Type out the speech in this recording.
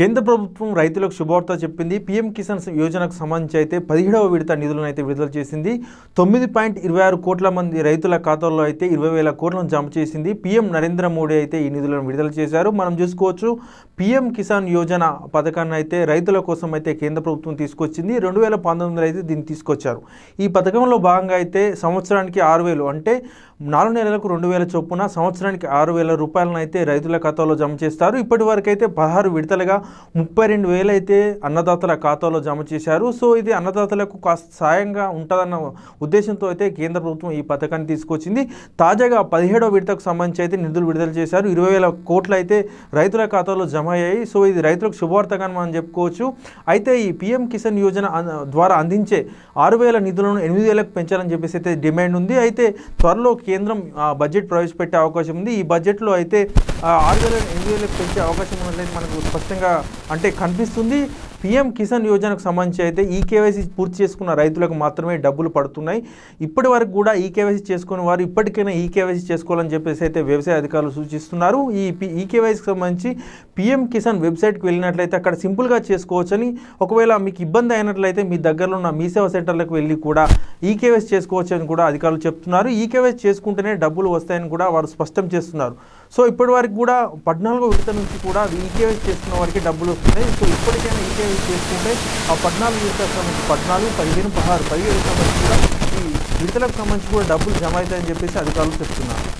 కేంద్ర ప్రభుత్వం రైతులకు శుభవార్త చెప్పింది. పీఎం కిసాన్ యోజనకు సంబంధించి అయితే పదిహేడవ విడత నిధులను అయితే విడుదల చేసింది. తొమ్మిది పాయింట్ ఇరవై ఆరు కోట్ల మంది రైతుల ఖాతాల్లో అయితే ఇరవై వేల కోట్లను జమ చేసింది. పీఎం నరేంద్ర మోడీ అయితే ఈ నిధులను విడుదల చేశారు. మనం చూసుకోవచ్చు పీఎం కిసాన్ యోజన పథకాన్ని అయితే రైతుల కోసం అయితే కేంద్ర ప్రభుత్వం తీసుకొచ్చింది. రెండు వేల పంతొమ్మిదిలో అయితే దీన్ని తీసుకొచ్చారు. ఈ పథకంలో భాగంగా అయితే సంవత్సరానికి ఆరు వేలు అంటే నాలుగు నెలలకు రెండు వేల చొప్పున సంవత్సరానికి ఆరు వేల రూపాయలనైతే రైతుల ఖాతాలో జమ చేస్తారు. ఇప్పటి వరకు అయితే పదహారు విడతలుగా ముప్పై రెండు వేలు అయితే అన్నదాతల ఖాతాలో జమ చేశారు. సో ఇది అన్నదాతలకు కాస్త సాయంగా ఉంటుందన్న ఉద్దేశంతో అయితే కేంద్ర ప్రభుత్వం ఈ పథకాన్ని తీసుకొచ్చింది. తాజాగా పదిహేడో విడతకు సంబంధించి అయితే నిధులు విడుదల చేశారు. ఇరవై వేల కోట్లు అయితే రైతుల ఖాతాలో జమ అయ్యాయి. సో ఇది రైతులకు శుభవార్తగా మనం చెప్పుకోవచ్చు. అయితే ఈ పీఎం కిసాన్ యోజన ద్వారా అందించే ఆరు వేల నిధులను ఎనిమిది వేలకు పెంచాలని చెప్పేసి అయితే డిమాండ్ ఉంది. అయితే త్వరలో కేంద్రం ఆ, బడ్జెట్ ప్రవేశపెట్టే అవకాశం ఉంది. ఈ బడ్జెట్లో అయితే ఆరు వేల ఎనిమిది వేలకు పెంచే అవకాశం ఉన్నట్లయితే మనకు స్పష్టంగా అంటే కనిపిస్తుంది. పీఎం కిసాన్ యోజనకు సంబంధించి అయితే ఈ కేవైసీ పూర్తి చేసుకున్న రైతులకు మాత్రమే డబ్బులు పడుతున్నాయి. ఇప్పటి వరకు కూడా ఈ కేవైసీ చేసుకున్న వారు ఇప్పటికైనా ఈ కేవైసీ చేసుకోవాలని చెప్పేసి అయితే వ్యవసాయ అధికారులు సూచిస్తున్నారు. ఈ ఈ కేవైసీకి సంబంధించి పీఎం కిసాన్ వెబ్సైట్కి వెళ్ళినట్లయితే అక్కడ సింపుల్గా చేసుకోవచ్చని ఒకవేళ మీకు ఇబ్బంది అయినట్లయితే మీ దగ్గరలో ఉన్న మీ సేవా సెంటర్లకు వెళ్ళి కూడా ఈ కేవైసీ చేసుకోవచ్చు అని కూడా అధికారులు చెప్తున్నారు. ఈకేవైస్ చేసుకుంటేనే డబ్బులు వస్తాయని కూడా వారు స్పష్టం చేస్తున్నారు. సో ఇప్పటి వరకు కూడా పద్నాలుగో విడత నుంచి కూడా ఈ చేసుకున్న వారికి డబ్బులు వస్తున్నాయి. సో ఇప్పటికైనా ఈ చేసుకుంటే ఆ పద్నాలుగు విడతలకు సంబంధించి పద్నాలుగు పదిహేను పదహారు పదిహేడు సంబంధించి కూడా ఈ విడతలకు సంబంధించి కూడా డబ్బులు జమ అవుతాయని చెప్పేసి అధికారులు చెప్తున్నారు.